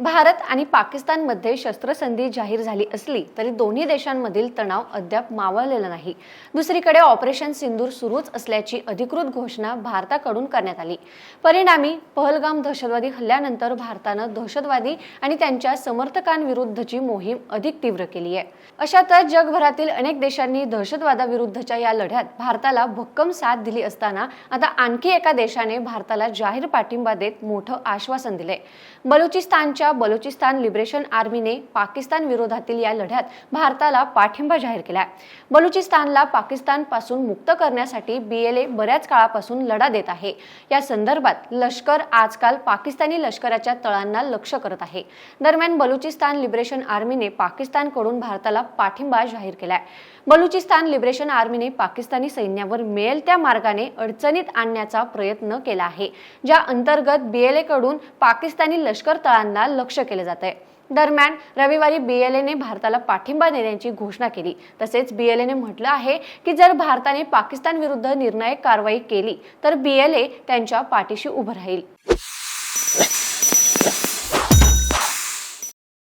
भारत आणि पाकिस्तानमध्ये शस्त्रसंधी जाहीर झाली असली तरी दोन्ही देशांमधील तणाव अद्याप मावळलेला नाही. दुसरीकडे ऑपरेशन सिंदूर सुरूच असल्याची अधिकृत घोषणा भारताकडून करण्यात आली. परिणामी पहलगाम दहशतवादी हल्ल्यानंतर भारतानं दहशतवादी आणि त्यांच्या समर्थकांविरुद्धची मोहीम अधिक तीव्र केली आहे. अशातच जगभरातील अनेक देशांनी दहशतवादाविरुद्धच्या या लढ्यात भारताला भक्कम साथ दिली असताना आता आणखी एका देशाने भारताला जाहीर पाठिंबा देत मोठं आश्वासन दिलंय. बलुचिस्तानच्या बलुचिस्तान लिबरेशन आर्मीने पाकिस्तान विरोधातील या लढ्यात भारताला पाठिंबा जाहीर केलाय. बलुचिस्तानला पाकिस्तानपासून मुक्त करण्यासाठी बीएलए बऱ्याच काळापासून लढा देत आहे. या संदर्भात लष्कर आजकाल पाकिस्तानी लष्कराच्या तळांना लक्ष करत आहे. दरम्यान बलुचिस्तान लिबरेशन आर्मीने पाकिस्तानकडून भारताला पाठिंबा जाहीर केलाय. बलुचिस्तान लिबरेशन आर्मीने पाकिस्तानी सैन्यावर मिळेल त्या मार्गाने अडचणीत आणण्याचा प्रयत्न केला आहे ज्या अंतर्गत बीएलए कडून पाकिस्तानी लष्कर तळांना लक्ष केलं जात आहे दरम्यान रविवारी बीएलएने भारताला पाठिंबा देण्याची घोषणा केली. तसेच बीएलएने म्हटलं आहे की जर भारताने पाकिस्तान विरुद्ध निर्णायक कारवाई केली तर बीएलए त्यांच्या पाठीशी उभं राहील.